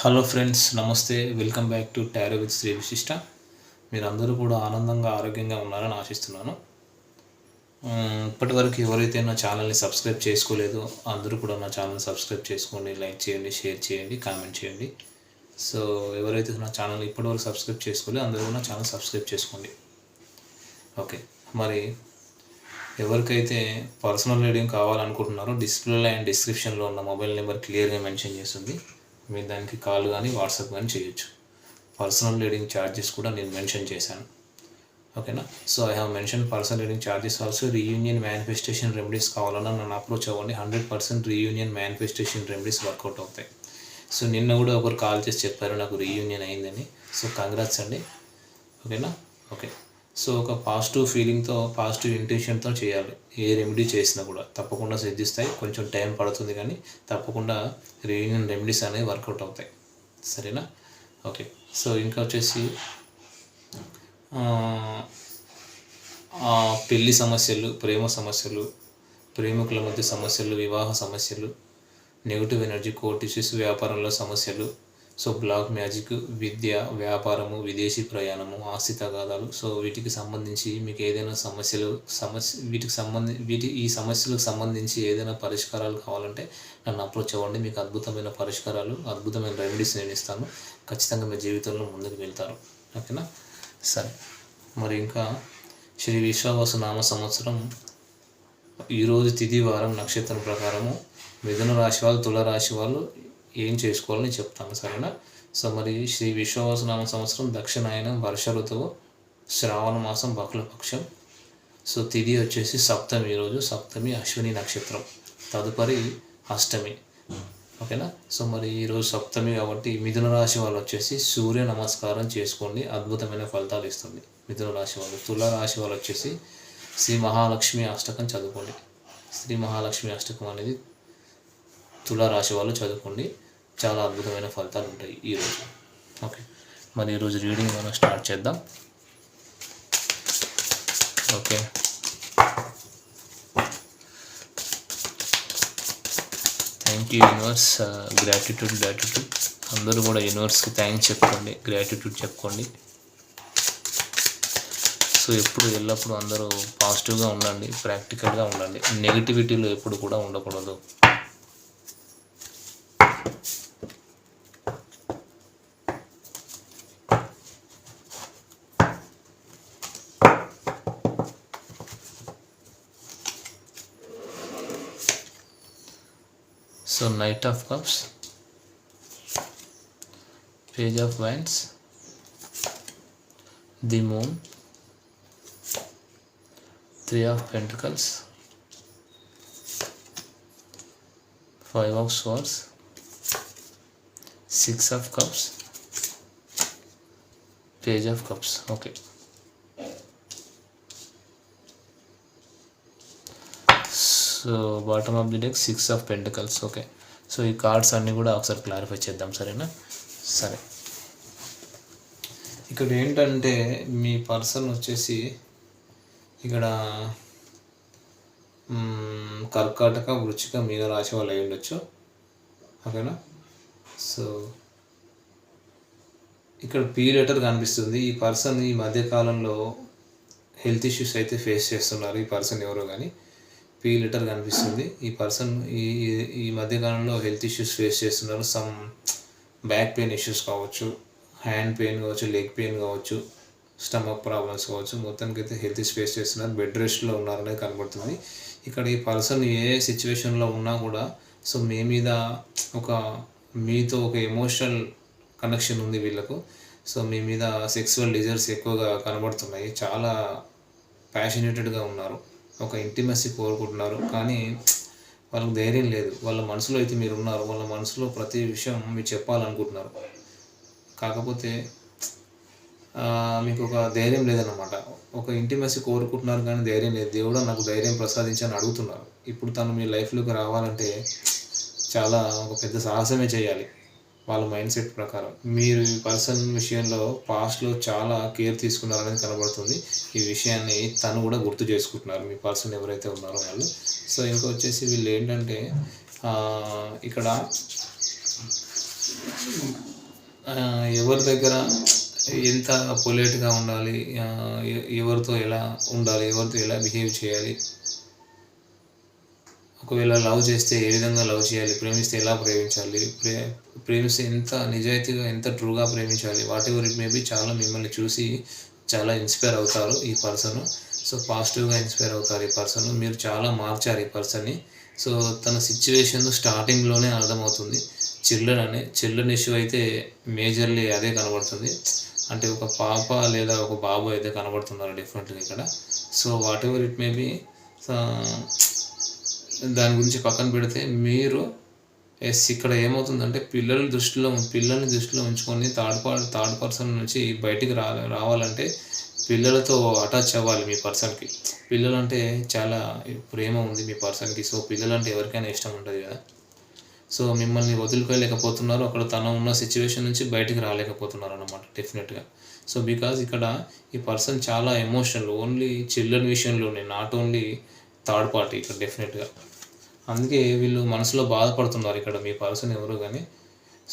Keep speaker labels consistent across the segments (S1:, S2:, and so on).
S1: Hello friends నమస్తే. Welcome back to tarot with Shri Vishishta మీరందరూ కూడా ఆనందంగా ఆరోగ్యంగా ఉన్నారని ఆశిస్తున్నాను. ఇప్పటివరకు ఎవరైతే నా ఛానల్ని సబ్స్క్రైబ్ చేసుకోలేదో అందరూ కూడా నా ఛానల్ని సబ్స్క్రైబ్ చేసుకోండి లైక్ చేయండి షేర్ చేయండి కామెంట్ చేయండి. సో ఎవరైతే నా ఛానల్ ఇప్పటివరకు సబ్స్క్రైబ్ చేసుకోలేదు అందరూ కూడా నా ఛానల్ సబ్స్క్రైబ్ చేసుకోండి. ఓకే మరి ఎవరికైతే పర్సనల్ రీడింగ్ కావాలనుకుంటున్నారో డిస్ప్లేలో అండ్ డిస్క్రిప్షన్లో ఉన్న మొబైల్ నెంబర్ క్లియర్గా మెన్షన్ చేస్తుంది. మీరు దానికి కాల్ కానీ వాట్సాప్ కానీ చేయొచ్చు. పర్సనల్ రీడింగ్ ఛార్జెస్ కూడా నేను మెన్షన్ చేశాను. ఓకేనా? So I have mention personal reading charges also reunion manifestation remedies కావాలన్నా నన్ను అప్రోచ్ అవ్వండి. Hundred percent reunion manifestation remedies workout అవుతాయి. సో నిన్న కూడా ఒకరు కాల్ చేసి చెప్పారు నాకు రీయూనియన్ అయిందని. సో కంగ్రాట్స్ అండి. ఓకేనా? ఓకే. సో ఒక పాజిటివ్ ఫీలింగ్తో పాజిటివ్ ఇంటెన్షన్తో చేయాలి. ఏ రెమెడీ చేసినా కూడా. తప్పకుండా సిద్ధిస్తాయి. కొంచెం టైం పడుతుంది కానీ తప్పకుండా రీయూనియన్ రెమెడీస్ అనేవి వర్కౌట్ అవుతాయి. సరేనా? ఓకే. సో ఇంకా వచ్చేసి పెళ్ళి సమస్యలు ప్రేమ సమస్యలు ప్రేమికుల మధ్య సమస్యలు వివాహ సమస్యలు నెగిటివ్ ఎనర్జీ కోర్ట్ ఇష్యూస్ వ్యాపారంలో సమస్యలు సో బ్లాక్ మ్యాజిక్ విద్య వ్యాపారము విదేశీ ప్రయాణము ఆస్తి తగాదాలు. సో వీటికి సంబంధించి మీకు ఏదైనా సమస్యలు సమస్య వీటికి సంబంధి వీటి ఈ సమస్యలకు సంబంధించి ఏదైనా పరిష్కారాలు కావాలంటే నన్ను అప్రోచ్ అవ్వండి. మీకు అద్భుతమైన పరిష్కారాలు అద్భుతమైన రెమెడీస్ నేను ఇస్తాను. ఖచ్చితంగా మీ జీవితంలో ముందుకు వెళ్తారు. ఓకేనా? సరే. మరి ఇంకా శ్రీ విశ్వావాస నామ సంవత్సరం ఈరోజు తిథి వారం నక్షత్రం ప్రకారము. మిథున రాశి వాళ్ళు తుల రాశి వాళ్ళు ఏం చేసుకోవాలని చెప్తాను సరేనా? సో మరి శ్రీ విశ్వవాసనామ సంవత్సరం దక్షిణాయనం వర్ష ఋతువు శ్రావణ మాసం బహుళపక్షం. సో తిది వచ్చేసి సప్తమి ఈరోజు సప్తమి అశ్విని నక్షత్రం తదుపరి అష్టమి. ఓకేనా? సో మరి ఈరోజు సప్తమి కాబట్టి మిథున రాశి వాళ్ళు వచ్చేసి సూర్య నమస్కారం చేసుకోండి అద్భుతమైన ఫలితాలు ఇస్తుంది. మిథున రాశి వాళ్ళు తుల రాశి వాళ్ళు వచ్చేసి శ్రీ మహాలక్ష్మి అష్టకం చదువుకోండి. శ్రీ మహాలక్ష్మి అష్టకం అనేది తుల రాశి వాళ్ళు చదువుకోండి. చాలా అద్భుతమైన ఫలితాలు ఉంటాయి ఈరోజు ఓకే. మరి ఈరోజు రీడింగ్ మనం స్టార్ట్ చేద్దాం. Okay. Thank you universe. Gratitude gratitude. అందరూ కూడా యూనివర్స్కి థ్యాంక్స్ చెప్పుకోండి. గ్రాటిట్యూడ్ చెప్పుకోండి. సో ఎప్పుడు ఎల్లప్పుడూ అందరూ పాజిటివ్గా ఉండండి ప్రాక్టికల్గా ఉండండి. నెగిటివిటీలో ఎప్పుడు కూడా ఉండకూడదు. So Knight of Cups, Page of Wands, the Moon, Three of Pentacles, Five of Swords, Six of Cups, Page of Cups. Okay. So bottom of the deck six of pentacles okay so ఈ cards అన్నీ కూడా ఒకసారి clarify చేద్దాం సరేనా? సరే. ఇక్కడ ఏంటంటే మీ person వచ్చేసి ఇక్కడ కర్కాటక వృచ్చిక మీన రాశి వాళ్ళు అయి ఉండొచ్చు. ఓకేనా? సో ఇక్కడ పీ లెటర్ కనిపిస్తుంది. ఈ పర్సన్ ఈ మధ్యకాలంలో హెల్త్ ఇష్యూస్ అయితే ఫేస్ చేస్తున్నారు ఈ పర్సన్ ఎవరో కానీ పీ లెటర్ కనిపిస్తుంది. ఈ పర్సన్ ఈ ఈ- మధ్యకాలంలో హెల్త్ ఇష్యూస్ ఫేస్ చేస్తున్నారు. సమ్ బ్యాక్ పెయిన్ ఇష్యూస్ కావచ్చు హ్యాండ్ పెయిన్ కావచ్చు లెగ్ పెయిన్ కావచ్చు స్టమక్ ప్రాబ్లమ్స్ కావచ్చు మొత్తానికి అయితే హెల్త్ ఫేస్ చేస్తున్నారు. బెడ్ రెస్ట్లో ఉన్నారనే కనబడుతుంది. ఇక్కడ ఈ పర్సన్ ఏ సిచ్యువేషన్లో ఉన్నా కూడా సో మీ మీద ఒక మీతో ఒక ఎమోషనల్ కనెక్షన్ ఉంది వీళ్ళకు. సో మీ మీద సెక్సువల్ డిజైర్స్ ఎక్కువగా కనబడుతున్నాయి. చాలా ప్యాషనేటెడ్గా ఉన్నారు. ఒక ఇంటిమసీ కోరుకుంటున్నారు. కానీ వాళ్ళకి ధైర్యం లేదు. వాళ్ళ మనసులో అయితే మీరు ఉన్నారు. వాళ్ళ మనసులో ప్రతి విషయం మీరు చెప్పాలనుకుంటున్నారు. కాకపోతే మీకు ఒక ధైర్యం లేదన్నమాట. ఒక ఇంటిమసీ కోరుకుంటున్నారు కానీ ధైర్యం లేదు. దేవుడు నాకు ధైర్యం ప్రసాదించని అడుగుతున్నారు. ఇప్పుడు తను మీ లైఫ్లోకి రావాలంటే చాలా ఒక పెద్ద సాహసమే చేయాలి. వాళ్ళ మైండ్ సెట్ ప్రకారం. మీరు ఈ పర్సన్ విషయంలో పాస్ట్లో చాలా కేర్ తీసుకున్నారనేది కనబడుతుంది. ఈ విషయాన్ని తను కూడా గుర్తు చేసుకుంటున్నారు. మీ పర్సన్ ఎవరైతే ఉన్నారో వాళ్ళు. సో ఇంకా వచ్చేసి వీళ్ళు ఏంటంటే ఇక్కడ ఎవరి దగ్గర ఎంత పొలేట్గా ఉండాలి ఎవరితో ఎలా ఉండాలి ఎవరితో ఎలా బిహేవ్ చేయాలి ఒకవేళ లవ్ చేస్తే ఏ విధంగా లవ్ చేయాలి? ప్రేమిస్తే ఎలా ప్రేమించాలి? ప్రే ప్రేమిస్తే ఎంత నిజాయితీగా ఎంత ట్రూగా ప్రేమించాలి? వాట్ ఎవర్ ఇట్ మేబీ చాలా మిమ్మల్ని చూసి చాలా ఇన్స్పైర్ అవుతారు ఈ పర్సన్. సో పాజిటివ్గా ఇన్స్పైర్ అవుతారు ఈ పర్సన్. మీరు చాలా మార్చారు ఈ పర్సన్ని. సో తన సిచ్యువేషన్ స్టార్టింగ్లోనే అర్థమవుతుంది. చిల్డ్రన్ అనే చిల్డ్రన్ ఇష్యూ అయితే మేజర్లీ అదే కనబడుతుంది. అంటే ఒక పాప లేదా ఒక బాబు అయితే కనబడుతున్నారు డిఫరెంట్గా ఇక్కడ. So whatever it may be దాని గురించి పక్కన పెడితే మీరు ఎస్ ఇక్కడ ఏమవుతుందంటే పిల్లల దృష్టిలో పిల్లల్ని దృష్టిలో ఉంచుకొని థర్డ్ పార్ థర్డ్ పర్సన్ నుంచి బయటికి రా రావాలంటే పిల్లలతో అటాచ్ అవ్వాలి మీ పర్సన్కి పిల్లలంటే చాలా ప్రేమ ఉంది మీ పర్సన్కి సో పిల్లలంటే ఎవరికైనా ఇష్టం ఉంటుంది కదా. సో మిమ్మల్ని వదులుకోలేకపోతున్నారు. అక్కడ తన ఉన్న సిచ్యువేషన్ నుంచి బయటికి రాలేకపోతున్నారు అనమాట డెఫినెట్గా సో బికాజ్ ఇక్కడ ఈ పర్సన్ చాలా ఎమోషనల్ ఓన్లీ చిల్డ్రన్ విషయంలోనే నాట్ ఓన్లీ థర్డ్ పార్టీ ఇక్కడ డెఫినెట్గా అందుకే వీళ్ళు మనసులో బాధపడుతున్నారు ఇక్కడ మీ పర్సన్ ఎవరు కానీ.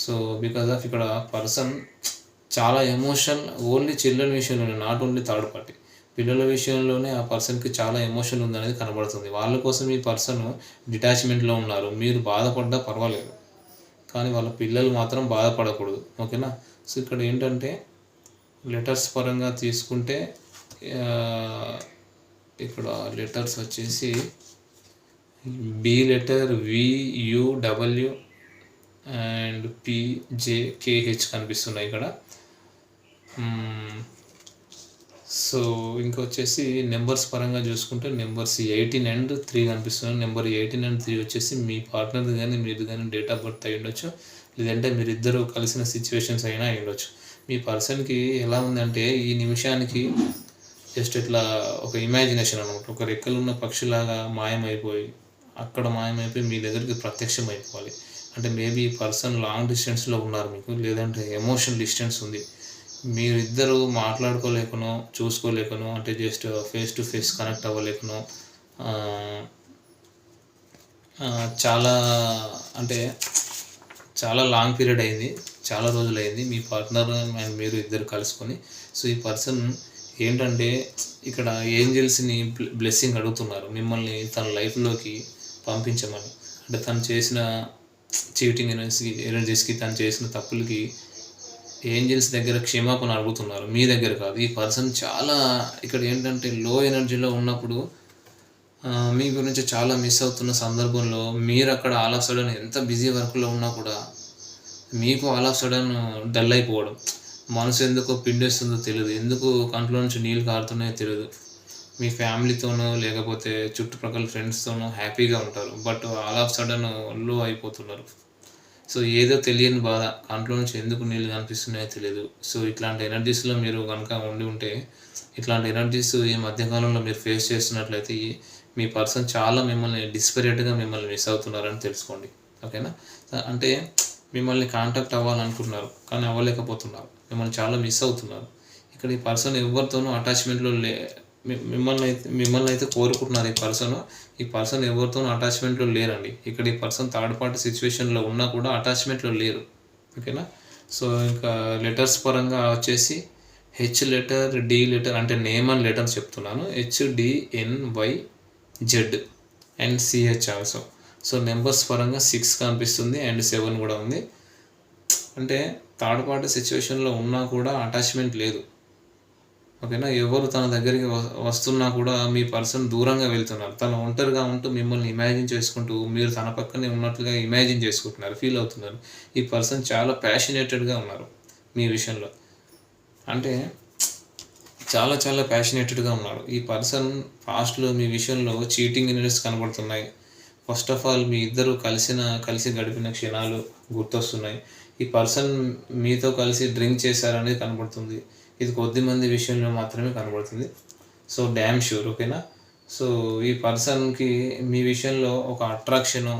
S1: సో బికాజ్ ఆఫ్ ఇక్కడ పర్సన్ చాలా ఎమోషన్ ఓన్లీ చిల్డ్రన్ విషయంలోనే నాట్ ఓన్లీ థర్డ్ పార్టీ పిల్లల విషయంలోనే ఆ పర్సన్కి చాలా ఎమోషన్ ఉందనేది కనబడుతుంది. వాళ్ళ కోసం ఈ పర్సన్ డిటాచ్మెంట్లో ఉన్నారు. మీరు బాధపడ్డా పర్వాలేదు. కానీ వాళ్ళ పిల్లలు మాత్రం బాధపడకూడదు. ఓకేనా? సో ఇక్కడ ఏంటంటే లెటర్స్ పరంగా తీసుకుంటే ఇక్కడ లెటర్స్ వచ్చేసి B letter V U W and P J K H కనిపిస్తున్నాయి ఇక్కడ. Hmm. సో ఇంకా వచ్చేసి నెంబర్స్ పరంగా చూసుకుంటే నెంబర్స్ ఎయిటీన్ అండ్ త్రీ కనిపిస్తున్నాయి. నెంబర్ ఎయిటీన్ అండ్ త్రీ వచ్చేసి మీ పార్ట్నర్ది కానీ మీరు కానీ డేట్ ఆఫ్ బర్త్ అయి ఉండొచ్చు. లేదంటే మీరిద్దరూ కలిసిన సిచ్యువేషన్స్ అయినా అయి ఉండొచ్చు. మీ పర్సన్కి ఎలా ఉందంటే ఈ నిమిషానికి జస్ట్ ఇట్లా ఒక ఇమాజినేషన్ అనమాట. ఒక రెక్కలు ఉన్న పక్షిలాగా మాయమైపోయి అక్కడ మాయమైపోయి మీ దగ్గరికి ప్రత్యక్షం అయిపోవాలి. అంటే మేబీ ఈ పర్సన్ లాంగ్ డిస్టెన్స్లో ఉన్నారు మీకు లేదంటే ఎమోషన్ డిస్టెన్స్ ఉంది. మీరిద్దరు మాట్లాడుకోలేకనో చూసుకోలేకనో అంటే just face to face connect అవ్వలేకనో చాలా అంటే చాలా లాంగ్ పీరియడ్ అయింది చాలా రోజులు అయింది మీ పార్ట్నర్ అండ్ మీరు ఇద్దరు కలుసుకొని. సో ఈ పర్సన్ ఏంటంటే ఇక్కడ ఏంజల్స్ని బ్లెస్సింగ్ అడుగుతున్నారు. మిమ్మల్ని తన లైఫ్లోకి పంపించమని. అంటే తను చేసిన చీటింగ్ ఎనర్జీకి ఎనర్జీస్కి తను చేసిన తప్పులకి ఏంజల్స్ దగ్గర క్షమాపణ అడుగుతున్నారు. మీ దగ్గర కాదు. ఈ పర్సన్ చాలా ఇక్కడ ఏంటంటే లో ఎనర్జీలో ఉన్నప్పుడు మీ గురించి చాలా మిస్ అవుతున్న సందర్భంలో మీరు అక్కడ ఆల్ ఆఫ్ సడన్ ఎంత బిజీ వర్క్లో ఉన్నా కూడా మీకు ఆల్ ఆఫ్ సడన్ డల్ అయిపోవడం. మనసు ఎందుకో పిండేస్తుందో తెలియదు ఎందుకు కంట్లో నుంచి నీళ్ళు కారుతున్నాయో తెలియదు మీ ఫ్యామిలీతోనో లేకపోతే చుట్టుపక్కల ఫ్రెండ్స్తోనో హ్యాపీగా ఉంటారు. బట్ ఆల్ ఆఫ్ సడన్లో అయిపోతున్నారు. సో ఏదో తెలియని బాధ. కంట్లో నుంచి ఎందుకు నీళ్ళు కనిపిస్తున్నాయో తెలియదు సో ఇట్లాంటి ఎనర్జీస్లో మీరు కనుక ఉండి ఉంటే ఇట్లాంటి ఎనర్జీస్ ఈ మధ్యకాలంలో మీరు ఫేస్ చేస్తున్నట్లయితే మీ పర్సన్ చాలా మిమ్మల్ని డిస్పరేట్గా మిమ్మల్ని మిస్ అవుతున్నారని తెలుసుకోండి. ఓకేనా? అంటే మిమ్మల్ని కాంటాక్ట్ అవ్వాలనుకుంటున్నారు కానీ అవ్వలేకపోతున్నారు. మిమ్మల్ని చాలా మిస్ అవుతున్నారు. ఇక్కడ ఈ పర్సన్ ఎవరితోనూ అటాచ్మెంట్లో లే మిమ్మల్ని అయితే మిమ్మల్ని అయితే కోరుకుంటున్నారు ఈ పర్సన్. ఈ పర్సన్ ఎవరితో అటాచ్మెంట్లో లేరండి. ఇక్కడ ఈ పర్సన్ థర్డ్ పార్టీ సిచ్యువేషన్లో ఉన్నా కూడా అటాచ్మెంట్లో లేరు. ఓకేనా? సో ఇంకా లెటర్స్ పరంగా వచ్చేసి హెచ్ లెటర్ డి లెటర్ అంటే నేమ్ అండ్ లెటర్ చెప్తున్నాను. H D N Y Z and C H also. So numbers పరంగా సిక్స్ కనిపిస్తుంది అండ్ సెవెన్ కూడా ఉంది. అంటే థర్డ్ పార్టీ సిచ్యువేషన్లో ఉన్నా కూడా అటాచ్మెంట్ లేదు. ఓకేనా ఎవరు తన దగ్గరికి వస్తున్నా కూడా మీ పర్సన్ దూరంగా వెళ్తున్నారు. తను ఒంటరిగా ఉంటూ మిమ్మల్ని ఇమాజిన్ చేసుకుంటూ మీరు తన పక్కనే ఉన్నట్లుగా ఇమాజిన్ చేసుకుంటున్నారు ఫీల్ అవుతున్నారు. ఈ పర్సన్ చాలా ప్యాషనేటెడ్గా ఉన్నారు మీ విషయంలో. అంటే చాలా చాలా ప్యాషనేటెడ్గా ఉన్నారు ఈ పర్సన్ ఫాస్ట్లో మీ విషయంలో చీటింగ్ ఇన్వెస్ట్ కనబడుతున్నాయి. ఫస్ట్ ఆఫ్ ఆల్ మీ ఇద్దరు కలిసిన కలిసి గడిపిన క్షణాలు గుర్తొస్తున్నాయి. ఈ పర్సన్ మీతో కలిసి డ్రింక్ చేశారనేది కనబడుతుంది. ఇది కొద్ది మంది విషయంలో మాత్రమే కనబడుతుంది. సో డ్యామ్ షూర్ ఓకేనా సో ఈ పర్సన్కి మీ విషయంలో ఒక అట్రాక్షను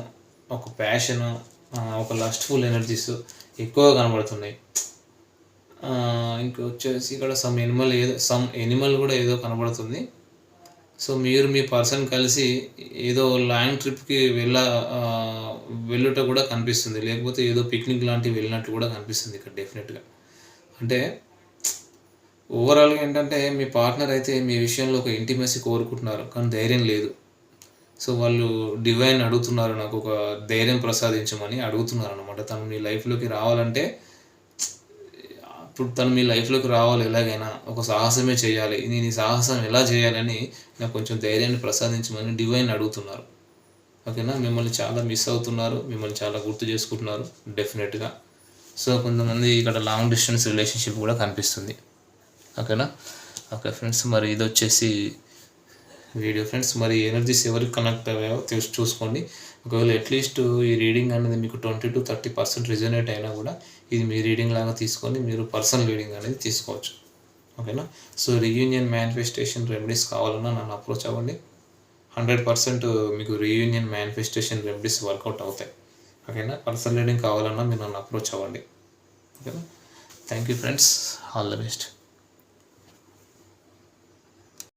S1: ఒక ప్యాషను ఒక లస్ట్ఫుల్ ఎనర్జీస్ ఎక్కువగా కనబడుతున్నాయి. ఇంకొచ్చేసి ఇక్కడ సమ్ ఎనిమల్ ఏదో సమ్ ఎనిమల్ కూడా ఏదో కనబడుతుంది. సో మీరు మీ పర్సన్ కలిసి ఏదో లాంగ్ ట్రిప్కి వెళ్ళ వెళ్ళుట కూడా కనిపిస్తుంది. లేకపోతే ఏదో పిక్నిక్ లాంటివి వెళ్ళినట్టు కూడా కనిపిస్తుంది ఇక్కడ డెఫినెట్గా అంటే ఓవరాల్గా ఏంటంటే మీ పార్ట్నర్ అయితే మీ విషయంలో ఒక ఇంటిమెసీ కోరుకుంటున్నారు కానీ ధైర్యం లేదు. సో వాళ్ళు డివైన్ అడుగుతున్నారు నాకు ఒక ధైర్యం ప్రసాదించమని అడుగుతున్నారు అనమాట తను మీ లైఫ్లోకి రావాలంటే ఇప్పుడు తను మీ లైఫ్లోకి రావాలి ఎలాగైనా ఒక సాహసమే చేయాలి. నేను ఈ సాహసం ఎలా చేయాలని నాకు కొంచెం ధైర్యాన్ని ప్రసాదించమని డివైన్ అడుగుతున్నారు. ఓకేనా? మిమ్మల్ని చాలా మిస్ అవుతున్నారు మిమ్మల్ని చాలా గుర్తు చేసుకుంటున్నారు డెఫినెట్గా సో కొంతమంది ఇక్కడ లాంగ్ డిస్టెన్స్ రిలేషన్షిప్ కూడా కనిపిస్తుంది. ఓకేనా? ఓకే ఫ్రెండ్స్ మరి ఇది వచ్చేసి వీడియో ఫ్రెండ్స్. మరి ఎనర్జీస్ ఎవరికి కనెక్ట్ అయ్యాయో చూసి చూసుకోండి. ఒకవేళ అట్లీస్ట్ ఈ రీడింగ్ అనేది మీకు twenty to thirty percent resonate అయినా కూడా ఇది మీ రీడింగ్ లాగా తీసుకొని మీరు పర్సనల్ రీడింగ్ అనేది తీసుకోవచ్చు. ఓకేనా? సో రీయూనియన్ మేనిఫెస్టేషన్ రెమెడీస్ కావాలన్నా నన్ను అప్రోచ్ అవ్వండి. హండ్రెడ్ పర్సెంట్ మీకు reunion manifestation remedies work out అవుతాయి. ఓకేనా? పర్సనల్ రీడింగ్ కావాలన్నా మీరు నన్ను అప్రోచ్ అవ్వండి. ఓకేనా? Thank you friends. All the best.